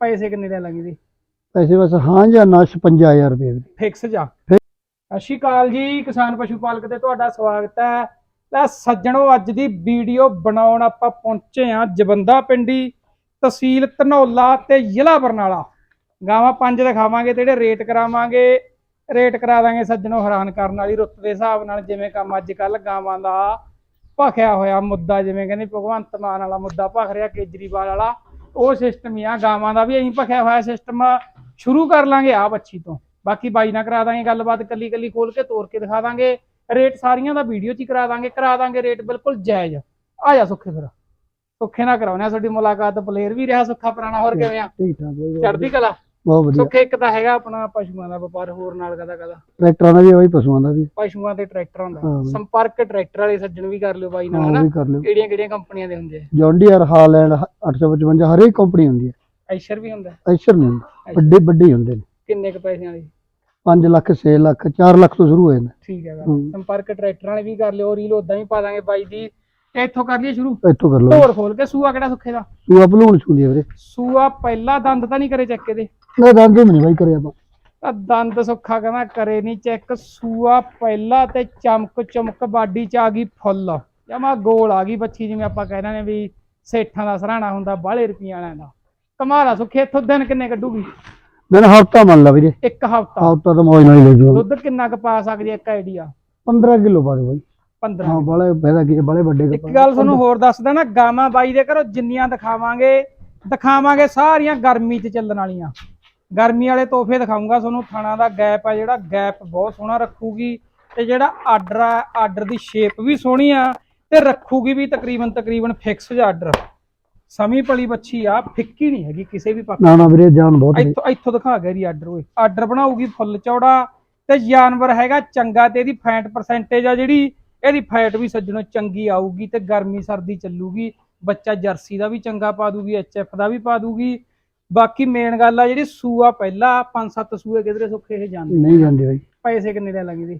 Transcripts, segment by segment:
ਪੈਸੇ ਕਿੰਨੇ ਦੇ ਲੱਗੀ ਦੀ ਪੈਸੇ ਬਸ ਹਾਂ ਜਾਂ ਨਾ 55000 ਰੁਪਏ ਵੀਰੇ ਫਿਕਸ ਜਾ? ਸਤਿ ਸ਼੍ਰੀ ਅਕਾਲ ਜੀ ਕਿਸਾਨ ਪਸ਼ੂ ਪਾਲਕ ਤੇ ਤੁਹਾਡਾ ਸਵਾਗਤ ਹੈ। ਲੈ ਸੱਜਣੋ ਅੱਜ ਦੀ ਵੀਡੀਓ ਬਣਾਉਣ ਆਪਾਂ ਪਹੁੰਚੇ ਆ ਜਵੰਦਾ ਪਿੰਡੀ ਤਹਿਸੀਲ ਧਨੌਲਾ ਤੇ ਜ਼ਿਲ੍ਹਾ ਬਰਨਾਲਾ। ਗਾਵਾਂ ਪੰਜ ਦਿਖਾਵਾਂਗੇ ਤੇ ਜਿਹੜੇ ਰੇਟ ਕਰਾਵਾਂਗੇ ਰੇਟ ਕਰਾ ਦਾਂਗੇ ਸੱਜਣੋ ਹੈਰਾਨ ਕਰਨ ਵਾਲੀ ਰੁੱਤ ਦੇ ਹਿਸਾਬ ਨਾਲ ਜਿਵੇਂ ਕੰਮ ਅੱਜ ਕੱਲ ਗਾਵਾਂ ਦਾ ਭਖਿਆ ਹੋਇਆ ਮੁੱਦਾ ਜਿਵੇਂ ਕਹਿੰਦੇ ਭਗਵੰਤ ਮਾਨ ਵਾਲਾ ਮੁੱਦਾ ਭਖ ਰਿਹਾ ਕੇਜਰੀਵਾਲ ਵਾਲਾ। ਉਹ ਸਿਸਟਮ ਹੀ ਆ ਗਾਵਾਂ ਦਾ ਵੀ ਐਂ ਭਖਿਆ ਹੋਇਆ ਸਿਸਟਮ ਸ਼ੁਰੂ ਕਰ ਲਾਂਗੇ ਆ ਬੱਚੀ ਤੋਂ। ਬਾਕੀ ਬਾਈ ਨਾਲ ਕਰਾ ਦਾਂਗੇ ਗੱਲਬਾਤ ਕੱਲੀ ਕੱਲੀ ਖੋਲ ਕੇ ਤੋੜ ਕੇ ਦਿਖਾ ਦਾਂਗੇ। ਰੇਟ ਸਾਰੀਆਂ ਦਾ ਵੀਡੀਓ 'ਚ ਹੀ ਕਰਾ ਦਾਂਗੇ ਕਰਾ ਦਾਂਗੇ ਰੇਟ ਬਿਲਕੁਲ ਜਾਇਜ਼। ਆ ਜਾ ਸੁੱਖੇ ਫਿਰ। ਸੁੱਖੇ ਨਾਲ ਕਰਾਉਣੇ ਤੁਹਾਡੀ ਮੁਲਾਕਾਤ ਪਲੇਅਰ ਵੀ ਰਿਹਾ ਸੁੱਖਾ ਪੁਰਾਣਾ ਹੋਰ ਕਿਵੇਂ ਆ? ਠੀਕ ਚੜ੍ਹਦੀ ਕਲਾ। ਬਹੁਤ ਵਧੀਆ। ਸੁੱਖੇ ਇੱਕ ਤਾਂ ਹੈਗਾ ਆਪਣਾ ਪਸ਼ੂਆਂ ਦਾ ਵਪਾਰ ਹੋਰ ਨਾਲ ਕਦਾ ਕਦਾ। ਟਰੈਕਟਰਾਂ ਦਾ ਵੀ ਹੈ ਬਾਈ ਪਸ਼ੂਆਂ ਦਾ ਵੀ। ਪਸ਼ੂਆਂ ਤੇ ਟਰੈਕਟਰਾਂ ਦਾ। ਹਾਂ। ਸੰਪਰਕ ਟਰੈਕਟਰ ਵਾਲੇ ਸੱਜਣ ਵੀ ਕਰ ਲਿਓ ਬਾਈ ਨਾਲ ਹਾਂ ਉਹ ਹਨਾ? ਵੀ ਕਰ ਲਿਓ। ਕਿਹੜੀਆਂ ਕਿਹੜੀਆਂ ਕੰਪਨੀਆਂ ਦੇ ਹੁੰਦੇ ਆ? ਜੌਂਡੀਅਰ ਹਾਲੈਂਡ 855 ਹਰੇਕ ਕੰਪਨੀ ਹੁੰਦੀ ਹੈ। ਐਸ਼ਰ ਵੀ ਹੁੰਦਾ? ਐਸ਼ਰ ਨਹੀਂ ਹੁੰਦਾ ਵੱਡੇ ਵੱਡੇ ਹੁੰਦੇ ਨੇ। ਕਿੰਨੇ ਕ ਪੈਸਿਆਂ ਵਾਲੀ? 5 ਲੱਖ 6 ਲੱਖ 4 ਲੱਖ ਤੋਂ ਸ਼ੁਰੂ ਹੋ ਜਾਂਦੇ। ਠੀਕ ਹੈ ਗੱਲ ਹੂੰ। ਸੰਪਰਕ ਟਰੈਕਟਰਾਂ ਵਾਲੇ ਵੀ ਕਰ ਲਿਓ ਰੀਲ ਉਦਾਂ ਹੀ ਪਾ ਦਾਂਗੇ ਬਾਈ ਦੀ। ਇੱਥੋਂ ਕਰ ਲਈਏ ਸ਼ੁਰੂ? ਇੱਥੋਂ ਕਰ ਲਓ ਢੋਰ ਖੋਲ ਕੇ ਸੂਆ ਕਿਹੜਾ ਸੁੱਖੇ ਦਾ? ਤੂੰ ਅਪਲੋਡ ਛੁੰਦੀ ਵੀਰੇ। ਸੂਆ ਪਹਿਲਾ ਦੰਦ ਤਾਂ ਨਹੀਂ ਕਰੇ ਚੱਕੇ ਦੇ ਨਾ ਦੰਦ ਨਹੀਂ ਬਾਈ ਕਰਿਆ ਆਪਾਂ। ਤਾਂ ਦੰਦ ਸੁੱਖਾ ਕਹਿੰਦਾ ਕਰੇ ਨਹੀਂ ਚੈੱਕ ਸੂਆ ਪਹਿਲਾ ਤੇ ਚਮਕ ਚਮਕ ਬਾਡੀ ਚ ਆ ਗਈ ਫੁੱਲ। ਜਮਾ ਗੋਲ ਆ ਗਈ ਬੱਚੀ ਜਿਵੇਂ ਆਪਾਂ ਕਹਿੰਦੇ ਨੇ ਵੀ ਸੇਠਾਂ ਦਾ ਸਰਾਣਾ ਹੁੰਦਾ ਬਾਹਲੇ ਰੁਪਈਆਂ ਵਾਲਿਆਂ ਦਾ। ਕਮਾਲਾ ਸੁੱਖੇ ਇੱਥੋਂ ਦਿਨ ਕਿੰਨੇ ਕੱਢੂਗੀ? ਦਿਨ ਹਫਤਾ ਮੰਨ ਲਾ ਵੀਰੇ। ਇੱਕ ਹਫਤਾ। ਹਫਤਾ ਤਾਂ ਮੌਜ ਨਾਲ ਹੀ ਲੈ ਜਾਊਗਾ ਦੁੱਧ ਕਿੰਨਾ ਕੁ ਪਾ ਸਕਦੀ ਹੈ? ਇੱਕ ਆਈਡੀਆ 15 ਕਿਲੋ ਪਾ ਦੇ ਬਾਈ। 15 ਹਾਂ ਬਾਲੇ ਫਾਇਦਾ ਕੀ ਬਾਲੇ ਵੱਡੇ ਇੱਕ ਗੱਲ ਤੁਹਾਨੂੰ ਹੋਰ ਦੱਸਦਾ ਨਾ ਗਾਵਾਂ ਬਾਈ ਦੇ ਘਰੋਂ ਜਿੰਨੀਆਂ ਦਿਖਾਵਾਂਗੇ ਦਿਖਾਵਾਂਗੇ ਸਾਰੀਆਂ ਗਰਮੀ 'ਚ ਚੱਲਣ ਵਾਲੀਆਂ। ਗਰਮੀ ਵਾਲੇ ਤੋਹਫੇ ਦਿਖਾਉਂਗਾ ਤੁਹਾਨੂੰ ਥਾਣਾ ਦਾ ਗੈਪ ਆ ਜਿਹੜਾ ਗੈਪ ਬਹੁਤ ਸੋਹਣਾ ਰੱਖੂਗੀ ਤੇ ਜਿਹੜਾ ਆਰਡਰ ਆ ਆਰਡਰ ਦੀ ਸ਼ੇਪ ਵੀ ਸੋਹਣੀ ਆ ਤੇ ਰੱਖੂਗੀ ਵੀ ਤਕਰੀਬਨ ਤਕਰੀਬਨ ਫਿਕਸ ਜਿਹਾ ਆਰਡਰ। ਸਮੀ ਪਲੀ ਬੱਚੀ ਆ ਫਿੱਕੀ ਨਹੀਂ ਹੈਗੀ ਕਿਸੇ ਵੀ ਪਾਸੇ ਨਾ ਨਾ ਵੀਰੇ ਜਾਨ ਬਹੁਤ ਨੇ। ਇੱਥੋਂ ਇੱਥੋਂ ਦਿਖਾ ਗਿਆ ਜੀ ਆਰਡਰ ਓਏ। ਆਰਡਰ ਬਣਾਉਗੀ ਫੁੱਲ ਚੌੜਾ ਤੇ ਜਾਨਵਰ ਹੈਗਾ ਚੰਗਾ ਤੇ ਇਹਦੀ ਫੈਟ ਪਰਸੈਂਟੇਜ ਆ ਜਿਹੜੀ ਇਹਦੀ ਫੈਟ ਵੀ ਸੱਜਣੋ ਚੰਗੀ ਆਊਗੀ ਤੇ ਗਰਮੀ ਸਰਦੀ ਚੱਲੂਗੀ ਬੱਚਾ ਜਰਸੀ ਦਾ ਵੀ ਚੰਗਾ ਪਾ ਦੂਗੀ ਐਚਐਫ ਦਾ ਵੀ ਪਾ ਦੂਗੀ। ਬਾਕੀ ਮੇਨ ਗੱਲ ਆ ਜਿਹੜੀ ਸੂਆ ਪਹਿਲਾ ਪੰਜ ਸੱਤ ਸੂਏ ਕਿਧਰੇ ਸੁੱਖੇ ਇਹ ਜਾਂਦੇ ਨਹੀਂ ਜਾਂਦੇ ਬਾਈ। ਪੈਸੇ ਕਿੰਨੇ ਦੇ ਲੱਗੇ ਦੀ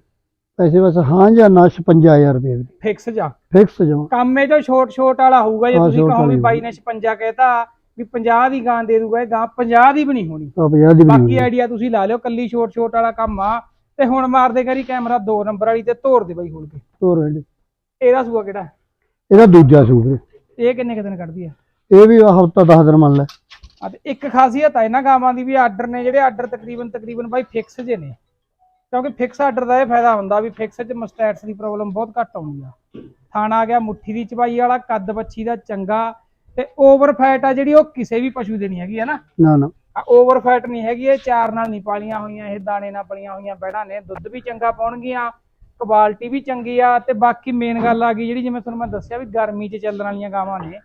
ਪੈਸੇ ਬਸ ਹਾਂ ਜਾਂ ਨਾ 55000 ਰੁਪਏ ਫਿਕਸ ਜਾ। ਫਿਕਸ ਜਮਾ ਕੰਮ ਇਹ ਜੋ ਛੋਟ ਛੋਟ ਵਾਲਾ ਹੋਊਗਾ ਜੇ ਤੁਸੀਂ ਕਹੋ ਵੀ ਬਾਈ ਨੇ 56 ਕਹਿਤਾ ਵੀ 50 ਦੀ ਗਾਂ ਦੇ ਦੂਗਾ ਇਹ ਗਾਂ 50 ਦੀ ਵੀ ਨਹੀਂ ਹੋਣੀ। ਆ 50 ਦੀ ਵੀ ਬਾਕੀ ਆਈਡੀਆ ਤੁਸੀਂ ਲਾ ਲਿਓ ਕੱਲੀ ਛੋਟ ਛੋਟ ਵਾਲਾ ਕੰਮ ਆ। ਤੇ ਹੁਣ ਮਾਰਦੇ ਕਰੀ ਕੈਮਰਾ 2 ਨੰਬਰ ਵਾਲੀ ਤੇ ਤੋੜ ਦੇ ਬਾਈ ਖੋਲ ਕੇ। ਤੋਰ ਰੈਂਡ ਇਹਦਾ ਸੂਆ ਕਿਹੜਾ? ਇਹਦਾ ਦੂਜਾ ਸੂ ਵੀਰੇ। ਇਹ ਕਿੰਨੇ ਕੁ ਦਿਨ ਕੱਢਦੀ ਆ? ਇਹ ਵੀ ਹਫਤਾ 10 ਦਿਨ ਮੰਨ ਲੈ। ਆ ਤੇ ਇੱਕ ਖਾਸੀਅਤ ਆ ਇਹਨਾਂ ਗਾਵਾਂ ਦੀ ਵੀ ਆਰਡਰ ਨੇ ਜਿਹੜੇ ਆਰਡਰ ਤਕਰੀਬਨ ਤਕਰੀਬਨ ਬਾਈ ਫਿਕਸ ਜੇ ਨੇ। ਕਿਉਂਕਿ ਫਿਕਸ ਆਰਡਰ ਦਾ ਇਹ ਫਾਇਦਾ ਹੁੰਦਾ ਵੀ ਫਿਕਸ 'ਚ ਮਸਟੈਟਸ ਦੀ ਪ੍ਰੋਬਲਮ ਬਹੁਤ ਘੱਟ ਆਉਂਦੀ ਆ। ਥਾਣਾ ਆ ਗਿਆ ਮੁੱਠੀ ਦੀ ਚਬਾਈ ਵਾਲਾ ਕੱਦ ਬੱਚੀ ਦਾ ਚੰਗਾ ਤੇ ਓਵਰ ਫੈਟ ਆ ਜਿਹੜੀ ਉਹ ਕਿਸੇ ਵੀ ਪਸ਼ੂ ਦੇ ਨਹੀਂ ਹੈਗੀ ਹੈ ਨਾ? ਨਾ ਨਾ। ਓਵਰ ਫੈਟ ਨਹੀਂ ਹੈਗੀ ਇਹ ਚਾਰ ਨਾਲ ਨਹੀਂ ਪਾਲੀਆਂ ਹੋਈਆਂ ਇਹ ਦਾਣੇ ਨਾਲ ਪਲੀਆਂ ਹੋਈਆਂ ਬੈੜਾਂ ਨੇ ਦੁੱਧ ਵੀ ਚੰਗਾ ਪਾਉਣਗੀਆਂ ਕੁਆਲਿਟੀ ਵੀ ਚੰਗੀ ਆ ਤੇ ਬਾਕੀ ਮੇਨ ਗੱਲ ਆ ਗਈ ਜਿਹੜੀ ਜਿਵੇਂ ਤੁਹਾਨੂੰ ਮੈਂ ਦੱਸਿਆ ਵੀ ਗਰਮੀ 'ਚ ਚੱਲਣ ਵਾਲੀਆਂ ਗਾਵਾਂ ਨੇ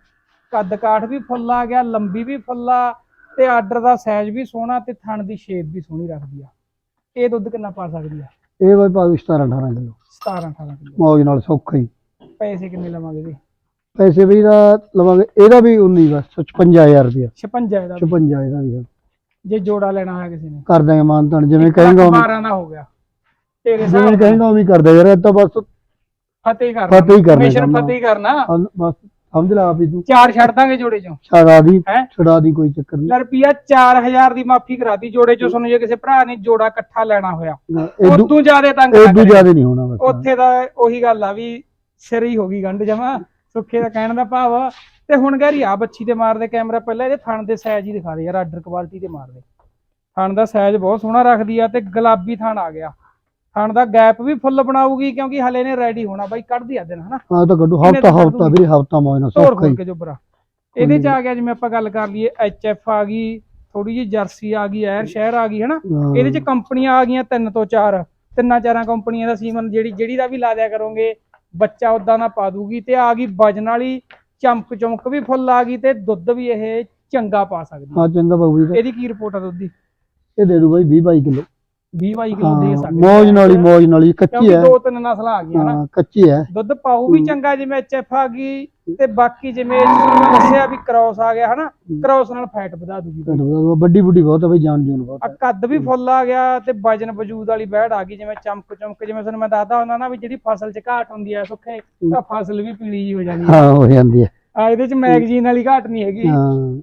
ਕੱਦ ਕਾਠ ਵੀ ਫੁੱਲ ਆ ਗਿਆ ਲੰਬੀ ਵੀ ਫੁੱਲਾ ਤੇ ਆਰਡਰ ਦਾ ਸਾਈਜ਼ ਵੀ ਸੋਹਣਾ ਤੇ ਥਣ ਦੀ ਸ਼ੇਪ ਵੀ ਸੋਹਣੀ ਰੱਖਦੀ ਆ। ਇਹ ਦੁੱਧ ਕਿੰਨਾ ਪਾ ਸਕਦੀ ਆ? ਇਹ ਬਾਈ ਪਾ 17 18 ਕਿਲੋ। 17 18 ਕਿਲੋ। ਮੌਜ ਨਾਲ ਸੌਖਾ ਹੀ। ਪੈਸੇ ਕਿੰਨੇ ਲਵਾਂਗੇ ਇਹਦੇ ਪੈਸੇ ਵੀ ਦਾ ਲਵਾਂਗੇ ਇਹਦਾ ਵੀ 19 ਬਸ 56000 ਰੁਪਇਆ। 56 ਇਹਦਾ ਵੀ। 56 ਇਹਦਾ ਵੀ। ਜੇ ਜੋੜਾ ਲੈਣਾ ਹੋਇਆ ਕਿਸੇ ਨੇ। ਕਰ ਦਾਂਗੇ ਮਾਨਤਾਨ ਜਿਵੇਂ ਕਹੇਗਾ ਉਵੇਂ 12 ਦਾ ਹੋ ਗਿਆ। ਤੇਰੇ ਜਿਵੇਂ ਹਿਸਾਬ ਕਹੇਗਾ ਉਵੇਂ ਕਰ ਦੇ ਯਾਰ ਇਹ ਤਾਂ ਬਸ ਫਤਿਹ ਹੀ ਕਰਨਾ। ਫਤਿਹ ਕਰਨਾ ਮਿਸ਼ਨ। ਫਤਿਹ ਕਰਨਾ। ਬਸ ਸਮਝ ਲਾ ਆਪ ਹੀ ਤੂੰ। ਚਾਰ ਛੱਡ ਦਾਂਗੇ ਜੋੜੇ ਚੋਂ। ਛੜਾ ਦੀ ਛੜਾ ਦੀ ਕੋਈ ਚੱਕਰ ਨਹੀਂ। ਰੁਪਿਆ 4000 ਦੀ ਮਾਫੀ ਕਰਾਤੀ ਜੋੜੇ ਚੋਂ ਤੁਹਾਨੂੰ ਜੇ ਕਿਸੇ ਭਰਾ ਨੇ ਜੋੜਾ ਇਕੱਠਾ ਲੈਣਾ ਹੋਇਆ। ਉਦੋਂ ਜ਼ਿਆਦਾ ਤੰਗ ਨਾ ਕਰਿਓ। ਜ਼ਿਆਦਾ ਨਹੀਂ ਹੋਣਾ ਬਸ। ਉੱਥੇ ਦਾ ਉਹੀ ਗੱਲ ਆ ਵੀ ਸਿਰ ਹੀ ਹੋ ਗਈ ਗੰਢ ਜਮਾ। ਸੁੱਖੇ ਦਾ ਕਹਿਣ ਦਾ ਭਾਵ। ਤੇ ਹੁਣ ਗੈਰੀ ਆ ਬੱਚੀ ਤੇ ਮਾਰਦੇ ਕੈਮਰਾ ਪਹਿਲਾਂ ਇਹਦੇ ਥਣ ਦੇ ਸਾਈਜ਼ ਹੀ ਦਿਖਾ ਦੇ ਯਾਰ ਆਰਡਰ ਕੁਆਲਿਟੀ ਤੇ ਮਾਰਦੇ। ਥਣ ਦਾ ਸਾਈਜ਼ ਬਹੁਤ ਸੋਹਣਾ ਰੱਖਦੀ ਆ ਤੇ ਗੁਲਾਬੀ ਥਣ ਆ ਗਿਆ। ਥਣ ਦਾ ਗੈਪ ਵੀ ਫੁੱਲ ਬਣਾਊਗੀ ਕਿਉਂਕਿ ਹਲੇ ਨੇ ਰੈਡੀ ਹੋਣਾ ਬਾਈ ਕੱਢਦੀ ਆ ਦਿਨ ਹਨਾ? ਹਾਂ ਤਾਂ ਕਿੰਨੇ ਹਫਤਾ ਦਾ ਹਫਤਾ? ਵੀਰੇ ਹਫਤਾ ਨਾਲ ਤੋੜ ਸੌਖਾ ਕੇ ਜੋਬਰਾ। ਇਹਦੇ ਚ ਆ ਗਿਆ ਜਿਵੇਂ ਆਪਾਂ ਗੱਲ ਕਰ ਲਈਏ ਐਚ ਐਫ ਆ ਗਈ ਥੋੜੀ ਜਿਹੀ ਜਰਸੀ ਆ ਗਈ ਐਰ ਸ਼ਹਿਰ ਆ ਗਈ ਹਨਾ। ਇਹਦੇ ਚ ਕੰਪਨੀਆਂ ਆ ਗਈਆਂ ਤਿੰਨ ਤੋਂ ਚਾਰ। ਤਿੰਨਾਂ ਚਾਰਾਂ ਕੰਪਨੀਆਂ ਦਾ ਸੀਮਨ ਜਿਹੜੀ ਜਿਹੜੀ ਦਾ ਵੀ ਲਾ ਦਿਆ ਕਰੋਗੇ। ਬੱਚਾ ਉਦਾਂ ਦਾ ਪਾ ਦੂਗੀ ਤੇ ਆ ਗਈ ਵਜਨ ਵਾਲੀ ਚਮਕ ਚਮਕ ਵੀ ਫੁੱਲ ਆ ਗਈ ਤੇ ਦੁੱਧ ਵੀ ਇਹ ਚੰਗਾ ਪਾ ਸਕਦੀ ਹਾਂ। ਚੰਗਾ ਬਾਬੂ ਜੀ ਇਹਦੀ ਕੀ ਰਿਪੋਰਟ ਆ ਦੁੱਧ ਦੀ? ਇਹ ਦੇ ਦੂ ਬਾਈ 20 22 ਕਿਲੋ। 20 22 ਕਿਲੋ ਦੇ ਸਕਦੀ ਮੌਜ ਨਾਲ ਹੀ ਮੌਜ ਨਾਲ ਹੀ ਕੱਚੀ ਹੈ। ਦੋ ਤਿੰਨ ਨਸਲਾਂ ਆ ਗਈਆਂ ਹਾਂ ਕੱਚੀ ਹੈ। ਦੁੱਧ ਪਾਉ ਵੀ ਚੰਗਾ ਜਿਵੇਂ ਐਚਐਫ ਆ ਗਈ ਤੇ ਬਾਕੀ ਜਿਵੇਂ ਤੁਹਾਨੂੰ ਮੈਂ ਦੱਸਿਆ ਵੀ ਕ੍ਰਾਸ ਆ ਗਿਆ ਹਨਾ? ਕ੍ਰਾਸ ਨਾਲ ਫੈਟ ਵਧਾ ਦੂਗੀ। ਵੱਡੀ ਬੁੱਢੀ ਬਹੁਤ ਹੈ ਬਈ ਜਾਨ ਜੂਨ ਬਹੁਤ ਆ। ਕੱਦ ਵੀ ਫੁੱਲ ਆ ਗਿਆ ਤੇ ਵਜਨ ਵਜੂਦ ਵਾਲੀ ਬੈੜ ਆ ਗਈ ਜਿਵੇਂ ਚਮਕ ਚਮਕ ਜਿਵੇਂ ਤੁਹਾਨੂੰ ਮੈਂ ਦੱਸਦਾ ਹੁੰਦਾ ਨਾ ਵੀ ਜਿਹੜੀ ਫਸਲ 'ਚ ਘਾਟ ਹੁੰਦੀ ਹੈ ਸੁੱਖੇ ਤਾਂ ਫਸਲ ਵੀ ਪੀਲੀ ਜੀ ਹੋ ਜਾਂਦੀ ਹੈ ਹਾਂ ਹੋ ਜਾਂਦੀ ਹੈ ਆ ਇਹਦੇ ਚ ਮੈਗਜ਼ੀਨ ਵਾਲੀ ਘਾਟ ਨਹੀਂ ਹੈਗੀ।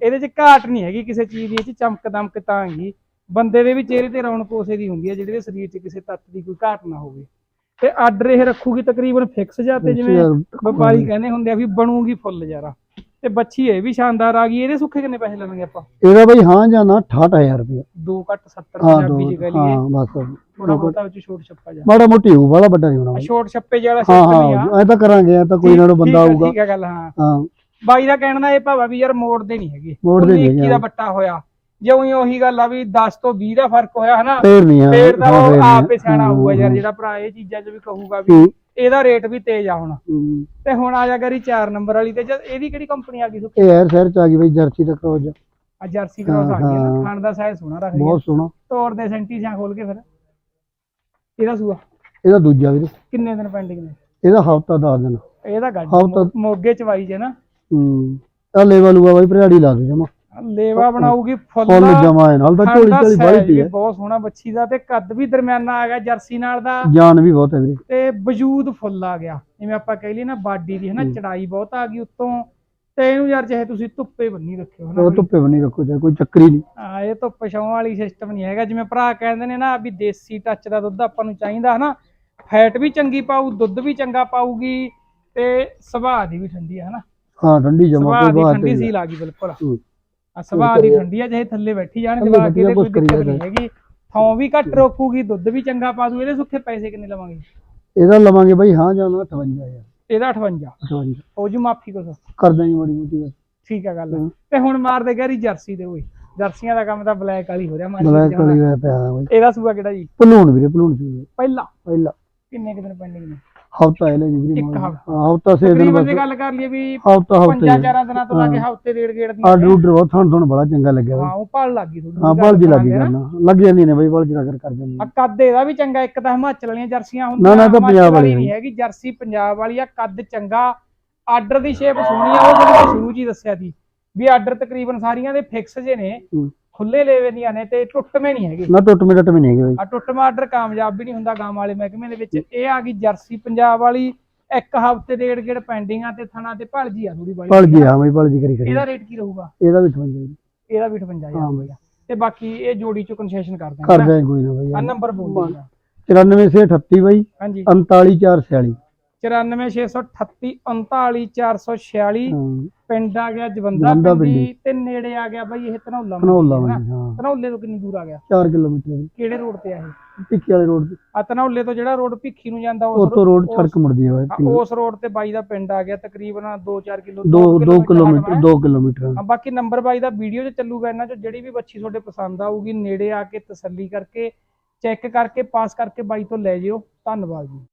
ਇਹਦੇ ਚ ਘਾਟ ਨਹੀਂ ਹੈਗੀ ਕਿਸੇ ਚੀਜ਼ ਦੀ ਇਹ ਚ ਚਮਕ ਦਮਕ ਤਾਂ ਹੈਗੀ। ਬੰਦੇ ਦੇ ਵੀ ਚਿਹਰੇ ਤੇ ਰੌਣਕ ਉਸੇ ਦੀ ਹੁੰਦੀ ਹੈ ਜਿਹੜੇ ਦੇ ਸਰੀਰ 'ਚ ਕਿਸੇ ਤੱਤ ਦੀ ਕੋਈ ਘਾਟ ਨਾ ਹੋਵੇ। ਤੇ ਆਰਡਰ ਇਹ ਰੱਖੂਗੀ ਤਕਰੀਬਨ ਫਿਕਸ ਜਾਂ ਤੇ ਜਿਵੇਂ ਵਪਾਰੀ ਕਹਿੰਦੇ ਹੁੰਦੇ ਆ ਵੀ ਬਣੂਗੀ ਫੁੱਲ ਯਾਰਾ ਤੇ ਬੱਚੀ ਇਹ ਵੀ ਸ਼ਾਨਦਾਰ ਆ ਗਈ ਇਹਦੇ ਸੁੱਖੇ ਕਿੰਨੇ ਪੈਸੇ ਲੈਣਗੇ ਆਪਾਂ? ਇਹਦਾ ਬਈ ਹਾਂ ਜਾਂ ਨਾ 68000 ਰੁਪਏ 2 ਘੱਟ 70 ਹਾਂ ਦੋ ਪੰਜਾਬੀ ਕਹਿ ਲਈਏ। ਹਾਂ ਬਸ ਥੋੜਾ ਬਹੁਤਾ ਵਿੱਚ ਛੋਟ ਛੱਪਾ ਜਾ। ਮਾੜਾ ਮੋਟੀ ਹੋਊ ਬਾਲਾ ਵੱਡਾ ਨਹੀਂ ਹੋਣਾ। ਛੋਟ ਛੱਪੇ ਜਿਹੜਾ ਸਿਸਟਮ ਹੀ ਆ ਹਾਂ ਐ ਤਾਂ ਕਰਾਂਗੇ ਤਾਂ ਕੋਈ ਨਾ ਬੰਦਾ ਆਊਗਾ। ਠੀਕ ਹੈ ਗੱਲ ਹਾਂ। ਹਾਂ। ਬਾਈ ਦਾ ਕਹਿਣਾ ਇਹ ਭਾਵਾ ਵੀ ਯਾਰ ਮੋੜਦੇ ਨਹੀਂ ਹੈਗੇ। ਮੋੜਦੇ ਨਹੀਂ 19 ਹੈਗੇ, ਦਾ ਹਾਂ। ਬੱਟਾ ਹੋਇਆ। ਜੇ ਉਹੀ ਉਹੀ ਗੱਲ ਆ ਵੀ 10 ਤੋਂ 20 ਦਾ ਫ਼ਰਕ ਹੋਇਆ ਹਨਾ ਫੇਰ ਨਹੀਂ ਆ ਫੇਰ ਤਾਂ ਉਹ ਆਪ ਸਿਆਣਾ ਹੋਊਗਾ ਯਾਰ। ਜਿਹੜਾ ਭਰਾ ਇਹ ਚੀਜ਼ਾਂ 'ਚ ਵੀ ਕਹੂਗਾ ਵੀ ਇਹਦਾ ਰੇਟ ਵੀ ਤੇਜ਼ ਆ ਹੁਣ। ਤੇ ਹੁਣ ਆ ਜਾ ਕਰੀ 4 ਨੰਬਰ ਵਾਲੀ ਤੇ ਇਹਦੀ ਕਿਹੜੀ ਕੰਪਨੀ ਆ ਗਈ ਸੁੱਕੀ ਯਾਰ ਸ਼ਹਿਰ ਚ ਆ ਗਈ ਬਈ ਜਰਸੀ ਦਾ ਕਰੋਜ ਆ ਜਰਸੀ ਕ੍ਰਾਸ ਆ ਗਈ ਨਾ। ਖਾਣ ਦਾ ਸਾਈਜ਼ ਸੋਹਣਾ ਰੱਖ ਬਹੁਤ ਸੋਹਣਾ। ਤੋੜ ਦੇ ਸੈਂਟੀ ਜਾਂ ਖੋਲ ਕੇ ਫਿਰ। ਇਹਦਾ ਸੂਆ? ਇਹਦਾ ਦੂਜਾ ਵੀਰੇ। ਕਿੰਨੇ ਦਿਨ ਪੈਂਡਿੰਗ ਨੇ? ਇਹਦਾ ਹਫਤਾ ਦੱਸ ਦਿਨ। ਇਹਦਾ ਗੱਡ ਮੋਗੇ ਚ ਵਾਈ ਜੇ ਨਾ। ਹੂੰ। ਆ ਲੇਵਾ ਲੂਆ ਬਾਈ ਭਰਿਆੜੀ ਲਾ ਦੋ ਜਮਾ। ਲੇਵਾ ਬਣਾਉਗੀ ਫੁੱਲ ਫੁੱਲ ਜਮਾ ਨਾਲ ਤਾਂ ਝੋਲੀ ਝੋਲੀ ਬਾਹਲੀ ਪਈ ਹੈ। ਬਹੁਤ ਸੋਹਣਾ ਬੱਚੀ ਦਾ ਤੇ ਕੱਦ ਵੀ ਦਰਮਿਆਨਾ ਆ ਗਿਆ ਜਰਸੀ ਨਾਲ ਦਾ। ਜਾਨ ਵੀ ਬਹੁਤ ਹੈ ਵੀਰੇ। ਤੇ ਵਜੂਦ ਫੁੱਲ ਆ ਗਿਆ ਜਿਵੇਂ ਆਪਾਂ ਕਹਿ ਲਈ ਨਾ ਬਾਡੀ ਦੀ ਹਨਾ ਚੜਾਈ ਬਹੁਤ ਆ ਗਈ ਉੱਤੋਂ। ਤੇ ਇਹਨੂੰ ਯਾਰ ਚਾਹੇ ਤੁਸੀਂ ਧੁੱਪੇ ਬੰਨੀ ਰੱਖਿਓ ਹਨਾ ਉਹ ਧੁੱਪੇ ਬਣੀ ਰੱਖੋ ਚਾਹੇ ਕੋਈ ਚੱਕਰੀ ਨਹੀਂ। ਹਾਂ ਇਹ ਧੁੱਪ ਛਾਂ ਵਾਲੀ ਸਿਸਟਮ ਨਹੀਂ ਹੈਗਾ। ਜਿਵੇਂ ਭਰਾ ਕਹਿੰਦੇ ਨੇ ਨਾ ਵੀ ਦੇਸੀ ਟੱਚ ਦਾ ਦੁੱਧ ਆਪਾਂ ਨੂੰ ਚਾਹੀਦਾ ਹਨਾ। ਫੈਟ ਵੀ ਚੰਗੀ ਪਾਊ ਦੁੱਧ ਵੀ ਚੰਗਾ ਪਾਊਗੀ ਤੇ ਸੁਭਾਅ ਦੀ ਵੀ ਠੰਡੀ ਹੈ ਹਨਾ। ਹਾਂ ਠੰਡੀ ਜਮਾ ਕੋਈ ਦੀ ਬਾਤ ਠੰਡੀ ਨਹੀਂ। ਸੀਲ ਆ ਗਈ ਬਿਲਕੁਲ। ਸੁਭਾਅ ਦੀ ਠੰਡੀ ਆ ਜਿਹੇ ਥੱਲੇ ਬੈਠੀ ਜਾਣ ਥੱਲੇ ਜਵਾ ਬੈਠੀ ਕੇ ਆ, ਤੇ ਕੁਛ ਕੋਈ ਦਿੱਕਤ। ਨਹੀਂ ਹੈਗੀ। ਥਾਂ ਵੀ ਘੱਟ ਰੋਕੂਗੀ ਦੁੱਧ ਵੀ ਚੰਗਾ ਪਾ ਦੂ ਇਹਦੇ ਸੁੱਖੇ ਪੈਸੇ ਕਿੰਨੇ ਲਵਾਂਗੇ? ਇਹਦਾ ਲਵਾਂਗੇ ਬਾਈ ਹਾਂ ਜਾਂ ਨਾ 58 ਯਾਰ ਇਹਦਾ 58 58 ਹੋ ਜੂ ਮਾਫੀ ਕੁਛ ਕਰ ਦਾਂਗੇ ਮਾੜੀ ਮੋਟੀ ਠੀਕ ਆ ਗੱਲ। ਤੇ ਹੁਣ ਮਾਰਦੇ ਗੈਰੀ ਜਰਸੀ ਦੇ ਓਏ। ਜਰਸੀਆਂ ਦਾ ਕੰਮ ਤਾਂ ਬਲੈਕ ਵਾਲੀ ਹੋ ਰਿਹਾ ਮਾਰਕੀਟ ਬਲੈਕ। ਹੋਇਆ ਪਿਆ ਬਾਈ। ਇਹਦਾ ਸੂਆ ਕਿਹੜਾ ਜੀ? ਭਲੂਣ ਵੀਰੇ ਭਲੂਣ ਚ ਪਹਿਲਾ। ਪਹਿਲਾ। ਕਿੰਨੇ ਕੁ ਦਿਨ ਪੈਂਡਿੰਗ ਨੇ ਹਫਤਾ ਹੈ ਲੈ ਜੀ ਵੀਰੇ ਇੱਕ। ਹਫ਼ਤਾ। ਹਾਂ ਹਫਤਾ ਸੇ ਦਿਨ ਤਕਰੀਬਨ ਬਸ। ਜੇ ਗੱਲ ਕਰ ਲਈਏ ਵੀ ਹਫਤਾ ਚਾਰਾਂ ਦਿਨਾਂ ਤੋਂ ਲਾ ਕੇ ਹਫ਼ਤੇ ਡੇਢ ਗੇੜ ਦੀ ਆਰਡਰ ਉਡਰ ਬਹੁਤ ਥਣ ਥਣ ਬੜਾ ਚੰਗਾ ਲੱਗਿਆ ਹਾਂ ਉਹ ਭਾਲ ਲੱਗ ਗਈ ਤੁਹਾਨੂੰ ਹਾਂ ਬਲ ਜੀ ਲੱਗੀ ਕਰਨਾ। ਲੱਗ ਜਾਂਦੀ ਨੇ ਬਾਈ ਬਲ ਜੀ ਕਰ ਕਰ ਜਾਂਦੀ ਆ ਕੱਦ ਇਹਦਾ ਵੀ ਚੰਗਾ ਇੱਕ ਤਾਂ ਹਿਮਾਚਲ ਵਾਲੀਆਂ ਜਰਸੀਆਂ ਨਾ, ਨਾ, ਇਹ ਤਾਂ ਹਿਮਾਚਲ ਪੰਜਾਬ ਵਾਲੀ ਨਹੀਂ ਹੈਗੀ ਜਰਸੀ ਪੰਜਾਬ ਵਾਲੀ ਆ ਕੱਦ ਚੰਗਾ। ਆਰਡਰ ਦੀ ਸ਼ੇਪ ਸੋਹਣੀ ਆ ਉਹ ਜਿਹੜੀ ਸ਼ੁਰੂ ਹੀ ਦੱਸਿਆ ਸੀ ਵੀ ਆਰਡਰ ਤਕਰੀਬਨ ਸਾਰੀਆਂ ਦੇ ਫਿਕਸ ਜੇ ਨੇ। ਹੂੰ। ਖੁੱਲੇ ਲੇਵੇ ਦੀਆਂ ਨੇ ਤੇ ਟੁੱਟਵੇਂ ਨਹੀਂ ਹੈਗੇ। ਨਾ ਟੁੱਟ ਮੇ ਟੱਟ ਵੀ ਨਹੀਂ ਹੈਗੇ ਬਾਈ। ਆ ਟੁੱਟਵਾਂ ਆਰਡਰ ਕਾਮਯਾਬ ਵੀ ਨਹੀਂ ਹੁੰਦਾ ਗਾਂ ਵਾਲੇ ਮਹਿਕਮੇ ਦੇ ਵਿੱਚ। ਇਹ ਆ ਗਈ ਜਰਸੀ ਪੰਜਾਬ ਵਾਲੀ ਇੱਕ ਹਫ਼ਤੇ ਦੇ ਗੇੜ ਪੈਂਡਿੰਗ ਆ ਤੇ ਥਣਾ ਤੇ ਭਲਜੀ ਆ ਥੋੜੀ ਬਾਈ ਭਲ ਜੀ ਹਾਂ ਬਾਈ ਭਲ ਜੀ ਕਰੀ ਕਰੀ ਇਹਦਾ ਰੇਟ ਕੀ ਰਹੂਗਾ? ਇਹਦਾ ਵੀ 58 ਜੀ ਇਹਦਾ ਵੀ 58000 ਹਾਂ ਰੁਪਇਆ ਤੇ ਬਾਕੀ ਇਹ ਜੋੜੀ ਚ ਕਨਸੈਸ਼ਨ ਕਰ ਦਾਂਗੇ ਕਰ ਦਾਂਗੇ ਕੋਈ ਨਾ ਬਾਈ ਆ ਨੰਬਰ ਬੋਲ ਦਿਓ। 94 ਸੇ 38 ਬਾਈ ਹਾਂਜੀ। 39446 94638 ਹਾਂ। ਪਿੰਡ ਆ ਗਿਆ ਜਵੰਦਾ ਪਿੰਡੀ ਤੇ ਨੇੜੇ ਆ ਗਿਆ ਬਾਈ ਇਹ ਧਨੌਲਾ ਧਨੌਲਾ। ਧਨੌਲੇ ਤੋਂ ਕਿੰਨੀ ਦੂਰ ਆ ਗਿਆ? 4 ਕਿਲੋਮੀਟਰ ਕਿਹੜੇ ਰੋਡ ਤੇ ਆ ਇਹ? ਟਿੱਕੀ ਵਾਲੇ ਰੋਡ ਤੇ। ਆ ਧਨੌਲੇ ਤੋਂ ਜਿਹੜਾ ਰੋਡ ਭਿੱਖੀ ਨੂੰ ਜਾਂਦਾ ਉਸ ਰੋਡ ਸੜਕ ਮੁੜਦੀ ਹੈ ਉਸ ਰੋਡ ਤੇ ਬਾਈ ਦਾ ਪਿੰਡ ਆ ਗਿਆ ਤਕਰੀਬਨ 2-4 ਕਿਲੋ 2 2 ਕਿਲੋਮੀਟਰ 2 ਕਿਲੋਮੀਟਰ ਹਾਂ, ਬਾਕੀ ਨੰਬਰ ਬਾਈ ਦਾ ਵੀਡੀਓ 'ਚ ਚੱਲੂਗਾ ਇਹਨਾਂ 'ਚ ਜਿਹੜੀ ਵੀ ਬੱਚੀ ਤੁਹਾਡੇ ਪਸੰਦ ਆਊਗੀ ਨੇੜੇ ਆ ਕੇ ਤਸੱਲੀ ਕਰਕੇ ਚੈੱਕ ਕਰਕੇ ਪਾਸ ਕਰਕੇ ਬਾਈ ਤੋਂ ਲੈ ਜਿਓ। ਧੰਨਵਾਦ ਜੀ।